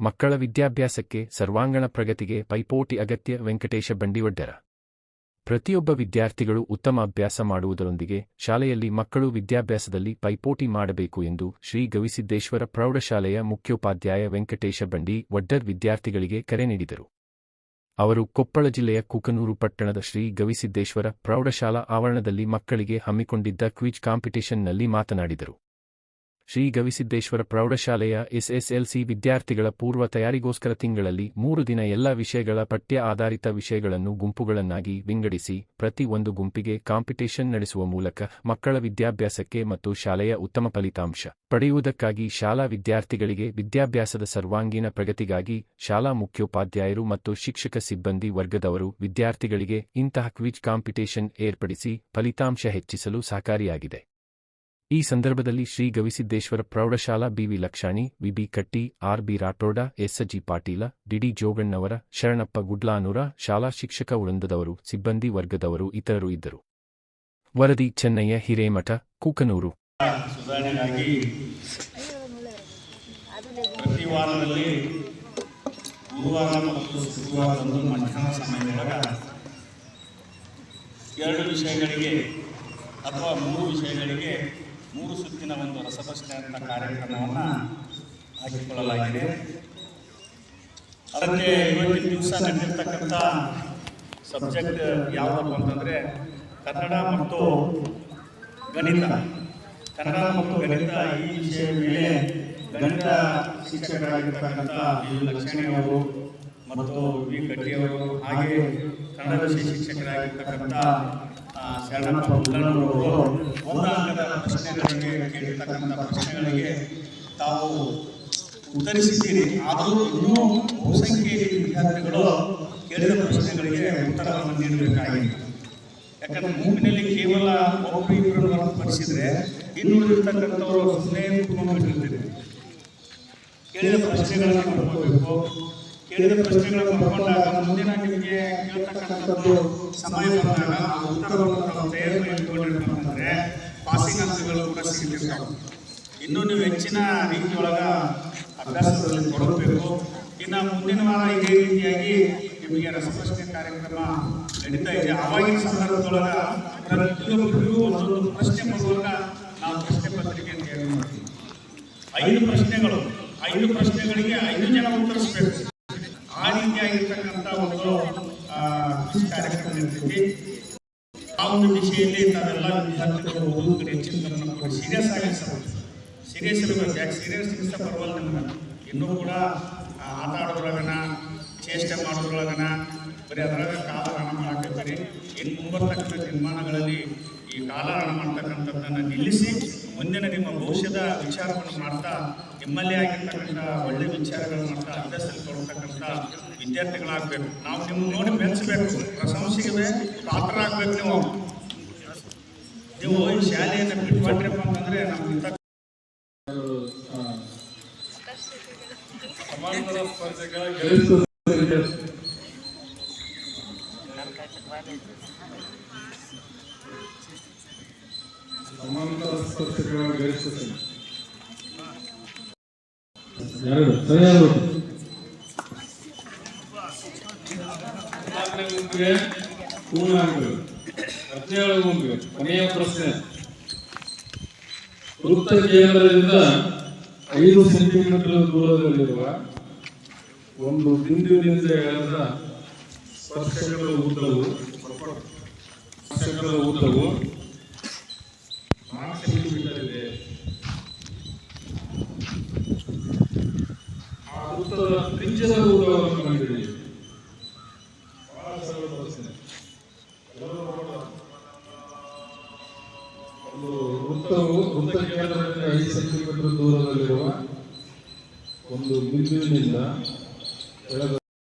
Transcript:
ಮಕ್ಕಳ ವಿದ್ಯಾಭ್ಯಾಸಕ್ಕೆ ಸರ್ವಾಂಗಣ ಪ್ರಗತಿಗೆ ಪೈಪೋಟಿ ಅಗತ್ಯ ವೆಂಕಟೇಶ ಬಂಡಿವಡ್ಡರ. ಪ್ರತಿಯೊಬ್ಬ ವಿದ್ಯಾರ್ಥಿಗಳು ಉತ್ತಮ ಅಭ್ಯಾಸ ಮಾಡುವುದರೊಂದಿಗೆ ಶಾಲೆಯಲ್ಲಿ ಮಕ್ಕಳು ವಿದ್ಯಾಭ್ಯಾಸದಲ್ಲಿ ಪೈಪೋಟಿ ಮಾಡಬೇಕು ಎಂದು ಶ್ರೀ ಗವಿಸಿದ್ದೇಶ್ವರ ಪ್ರೌಢಶಾಲೆಯ ಮುಖ್ಯೋಪಾಧ್ಯಾಯ ವೆಂಕಟೇಶ ಬಂಡಿ ವಡ್ಡರ್ ವಿದ್ಯಾರ್ಥಿಗಳಿಗೆ ಕರೆ ನೀಡಿದರು. ಅವರು ಕೊಪ್ಪಳ ಜಿಲ್ಲೆಯ ಕುಕನೂರು ಪಟ್ಟಣದ ಶ್ರೀ ಗವಿಸಿದ್ದೇಶ್ವರ ಪ್ರೌಢಶಾಲಾ ಆವರಣದಲ್ಲಿ ಮಕ್ಕಳಿಗೆ ಹಮ್ಮಿಕೊಂಡಿದ್ದ ಕ್ವಿಜ್ ಕಾಂಪಿಟೇಷನ್ನಲ್ಲಿ ಮಾತನಾಡಿದರು. ಶ್ರೀ ಗವಿಸಿದ್ದೇಶ್ವರ ಪ್ರೌಢಶಾಲೆಯ ಎಸ್ಎಸ್ಎಲ್ಸಿ ವಿದ್ಯಾರ್ಥಿಗಳ ಪೂರ್ವ ತಯಾರಿಗೋಸ್ಕರ ತಿಂಗಳಲ್ಲಿ ಮೂರು ದಿನ ಎಲ್ಲ ವಿಷಯಗಳ ಪಠ್ಯ ಆಧಾರಿತ ವಿಷಯಗಳನ್ನು ಗುಂಪುಗಳನ್ನಾಗಿ ವಿಂಗಡಿಸಿ ಪ್ರತಿ ಒಂದು ಗುಂಪಿಗೆ ಕಾಂಪಿಟೇಷನ್ ನಡೆಸುವ ಮೂಲಕ ಮಕ್ಕಳ ವಿದ್ಯಾಭ್ಯಾಸಕ್ಕೆ ಮತ್ತು ಶಾಲೆಯ ಉತ್ತಮ ಫಲಿತಾಂಶ ಪಡೆಯುವುದಕ್ಕಾಗಿ ಶಾಲಾ ವಿದ್ಯಾರ್ಥಿಗಳಿಗೆ ವಿದ್ಯಾಭ್ಯಾಸದ ಸರ್ವಾಂಗೀಣ ಪ್ರಗತಿಗಾಗಿ ಶಾಲಾ ಮುಖ್ಯೋಪಾಧ್ಯಾಯರು ಮತ್ತು ಶಿಕ್ಷಕ ಸಿಬ್ಬಂದಿ ವರ್ಗದವರು ವಿದ್ಯಾರ್ಥಿಗಳಿಗೆ ಇಂತಹ ಕ್ವಿಜ್ ಕಾಂಪಿಟೇಷನ್ ಏರ್ಪಡಿಸಿ ಫಲಿತಾಂಶ ಹೆಚ್ಚಿಸಲು ಸಹಕಾರಿಯಾಗಿದೆ. ಈ ಸಂದರ್ಭದಲ್ಲಿ ಶ್ರೀ ಗವಿಸಿದ್ದೇಶ್ವರ ಪ್ರೌಢಶಾಲಾ B V Lakshani V B Katti, R B Rathod S G Patil D D Joganavar, Sharanappa Gudlanur, ಶಾಲಾ ಶಿಕ್ಷಕ ವೃಂದದವರು, ಸಿಬ್ಬಂದಿ ವರ್ಗದವರು ಇತರರು ಇದ್ದರು. ವರದಿ, ಚೆನ್ನಯ್ಯ, ಹಿರೇಮಠ, ಕೂಕನೂರು. ಅಥವಾ ಮೂರು ವಿಷಯಗಳಿಗೆ ಮೂರು ಸುತ್ತಿನ ಒಂದು ರಸಪ್ರಶ್ನೆ ಅಂತ ಕಾರ್ಯಕ್ರಮವನ್ನು ಹಾಕಿಕೊಳ್ಳಲಾಗಿದೆ ಅದಕ್ಕೆ ಇವತ್ತಿನ ದಿವಸ ನಡೆದಿರ್ತಕ್ಕಂಥ ಸಬ್ಜೆಕ್ಟ್ ಯಾವುದು ಅಂತಂದರೆ ಕನ್ನಡ ಮತ್ತು ಗಣಿತ. ಕನ್ನಡ ಮತ್ತು ಗಣಿತ ಈ ವಿಷಯದ ಮೇಲೆ ಗಣಿತ ಶಿಕ್ಷಕರಾಗಿರ್ತಕ್ಕಂಥ ಲಕ್ಷ್ಮಣಿ ಮತ್ತು ವಿ ಕಟ್ಟಿಯವರು ಹಾಗೆ ಕನ್ನಡ ವಿಷಯ ಶಿಕ್ಷಕರಾಗಿರ್ತಕ್ಕಂಥ ಉಳ್ಳಣ್ಣವರು ಒಂದು ಅಂಕದ ಪ್ರಶ್ನೆಗಳಿಗೆ ಕೇಳಿರ್ತಕ್ಕಂಥ ಪ್ರಶ್ನೆಗಳಿಗೆ ತಾವು ಉತ್ತರಿಸಿದ್ದೀರಿ ಆದರೂ ಇನ್ನೂ ಬಹುಸಂಖ್ಯೆಯಲ್ಲಿ ವಿದ್ಯಾರ್ಥಿಗಳು ಕೇಳಿದ ಪ್ರಶ್ನೆಗಳಿಗೆ ಉತ್ತರವನ್ನು ನೀಡಬೇಕಾಗಿದೆ ಯಾಕಂದ್ರೆ ಮೂಗಿನಲ್ಲಿ ಕೇವಲ ಒಬ್ಬರು ಇಬ್ಬರು ಹೊರತುಪಡಿಸಿದ್ರೆ ಇನ್ನುಳಿದಿರ್ತಕ್ಕಂಥವರು ಸುಮ್ಮನೆ ಕುತ್ಕೊಂಡ್ಬಿಟ್ಟಿರ್ತೀರಿ ಕೇಳಿದ ಪ್ರಶ್ನೆಗಳನ್ನು ಬರ್ಕೋಬೇಕು ಕೇಳಿದ ಪ್ರಶ್ನೆಗಳನ್ನು ಬರ್ಕೊಂಡಾಗ ಮುಂದಿನ ನಿಮಗೆ ಕೇಳ್ತಕ್ಕಂಥದ್ದು ಸಮಯ ಬಂದಾಗ ಆ ಉತ್ತರವನ್ನು ನಾವು ತಯಾರಿ ಅಂತಂದ್ರೆ ಪಾಸಿಂಗ್ ಅಂಕಗಳು ಕೂಡ ಸಿಗ್ತಿರ್ತಾವೆ ಇನ್ನೂ ನೀವು ಹೆಚ್ಚಿನ ರೀತಿಯೊಳಗ ಅಭ್ಯಾಸದಲ್ಲಿ ತೊಡಗಬೇಕು. ಇನ್ನು ಮುಂದಿನ ವಾರ ಇದೇ ರೀತಿಯಾಗಿ ನಿಮಗೆ ರಸಪ್ರಶ್ನೆ ಕಾರ್ಯಕ್ರಮ ನಡೀತಾ ಇದೆ. ಆವಾಗಿನ ಸಂದರ್ಭದೊಳಗ ಪ್ರತಿಯೊಬ್ಬರಿಗೂ ಒಂದೊಂದು ಪ್ರಶ್ನೆ ಬರುವಾಗ ನಾವು ಪ್ರಶ್ನೆ ಪತ್ರಿಕೆ ಅಂತ ಹೇಳಿ ಐದು ಪ್ರಶ್ನೆಗಳು. ಐದು ಪ್ರಶ್ನೆಗಳಿಗೆ ಐದು ಜನ ಉತ್ತರಿಸಬೇಕು. ಒಂದು ಆ, ಒಂದು ದಿಶೆಯಲ್ಲಿ ನಾವೆಲ್ಲ ವಿದ್ಯಾರ್ಥಿಗಳು ಓದುವುದಕ್ಕೆ ಹೆಚ್ಚಿನ ಸೀರಿಯಸ್ ಆಗಿ ಸರ್. ಸೀರಿಯಸ್ ಇರಬೇಕು. ಯಾಕೆ ಸೀರಿಯಸ್ ಇಷ್ಟ ಪರವಲ್ಲ ನಿಮ್ಗೆ ಇನ್ನೂ ಕೂಡ ಆಟ ಆಡೋದ್ರೊಳಗನ ಚೇಷ್ಟೆ ಮಾಡೋದ್ರೊಳಗನ ಬರೀ ಅದರಾಗ ಕಾಲ ಹಣ ಮಾಡಾಕತ್ತೀರಿ ಇನ್ನು ಮುಂಬರ್ತಕ್ಕಂಥ ನಿರ್ಮಾಣಗಳಲ್ಲಿ ಈ ಕಾಲ ಹಣ ಮಾಡ್ತಕ್ಕಂಥದ್ದನ್ನು ನಿಲ್ಲಿಸಿ ಮುಂದಿನ ನಿಮ್ಮ ಭವಿಷ್ಯದ ವಿಚಾರವನ್ನು ಮಾಡ್ತಾ ನಿಮ್ಮಲ್ಲಿ ಆಗಿರ್ತಕ್ಕಂಥ ಒಳ್ಳೆ ವಿಚಾರಗಳನ್ನು ಮಾಡ್ತಾ ಅಭ್ಯಾಸದಲ್ಲಿ ತೊಡತಕ್ಕಂಥ ವಿದ್ಯಾರ್ಥಿಗಳಾಗಬೇಕು. ನಾವು ನಿಮ್ಮ ನೋಡಿ ಮೆಚ್ಚಬೇಕು ಪ್ರಶಂಸೆಗೆ ಪಾತ್ರರಾಗಬೇಕು ನೀವು. ನೀವು ಈ ಶಾಲೆಯನ್ನು ಬಿಟ್ಕೊಟ್ರಪ್ಪ ಅಂತಂದ್ರೆ ನಮ್ಗೆ ಸ್ಪರ್ಧೆಗಳ ಸಮಾಂತರ ಸ್ಪರ್ಧೆಗಳ ಗೆಲ್ಲಿಸುತ್ತದೆ ಎರಡು ಸರಿಯಾದ ಕೊನೆಯ ಪ್ರಶ್ನೆ. ವೃತ್ತ ಕೇಂದ್ರದಿಂದ ಐದು ಸೆಂಟಿಮೀಟರ್ ದೂರದಲ್ಲಿರುವ ಒಂದು ಬಿಂದುವಿನಿಂದ ಎಳೆದ ಸ್ಪರ್ಶಕದ ಉದ್ದವು ಸ್ಪರ್ಶಕದ ಉದ್ದವು ನಾಲ್ಕು ಸೆಂಟಿಮೀಟರ್ ಇದೆ ಎಲ್ಲರೂ ಮಾಡೋಣ. ಒಂದು ವೃತ್ತವು ವೃತ್ತ ಐದು ಸೆಂಟಿಮೀಟರ್ ದೂರದಲ್ಲಿರುವ ಒಂದು ಬಿಂದುವಿನಿಂದ ಎಳೆದ